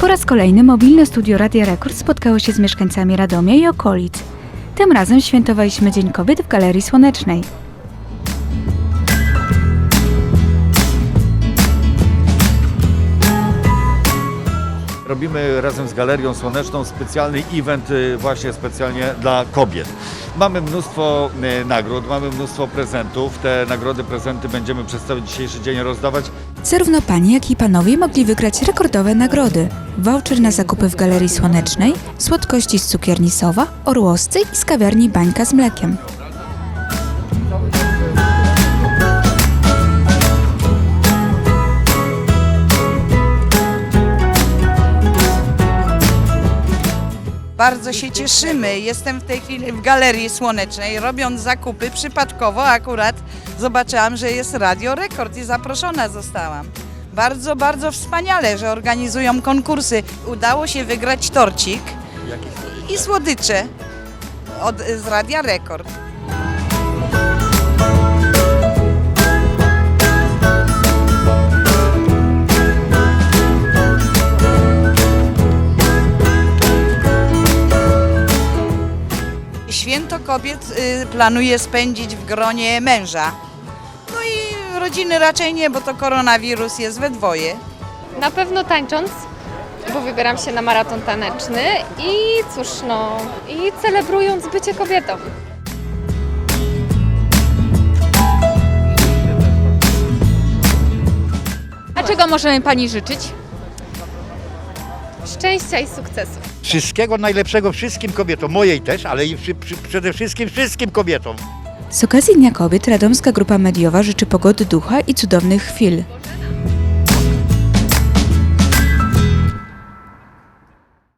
Po raz kolejny mobilne studio Radia Rekord spotkało się z mieszkańcami Radomia i okolic. Tym razem świętowaliśmy Dzień Kobiet w Galerii Słonecznej. Robimy razem z Galerią Słoneczną specjalny event y, właśnie specjalnie dla kobiet. Mamy mnóstwo y, nagród, mamy mnóstwo prezentów. Te nagrody, prezenty będziemy przez cały dzisiejszy dzień rozdawać. Zarówno panie, jak i panowie mogli wygrać rekordowe nagrody. Voucher na zakupy w Galerii Słonecznej, słodkości z cukierni Sowa, Orłoscy i z kawiarni Bańka z mlekiem. Bardzo się cieszymy. Jestem w tej chwili w Galerii Słonecznej, robiąc zakupy. Przypadkowo akurat zobaczyłam, że jest Radio Rekord i zaproszona zostałam. Bardzo, bardzo wspaniale, że organizują konkursy. Udało się wygrać torcik i słodycze od, z Radia Rekord. Święto Kobiet y, planuję spędzić w gronie męża. No i rodziny raczej nie, bo to koronawirus jest we dwoje. Na pewno tańcząc, bo wybieram się na maraton taneczny i cóż no, i celebrując bycie kobietą. A czego możemy Pani życzyć? Szczęścia i sukcesów. Wszystkiego najlepszego wszystkim kobietom, mojej też, ale i przy, przy, przede wszystkim wszystkim kobietom. Z okazji Dnia Kobiet Radomska Grupa Mediowa życzy pogody ducha i cudownych chwil.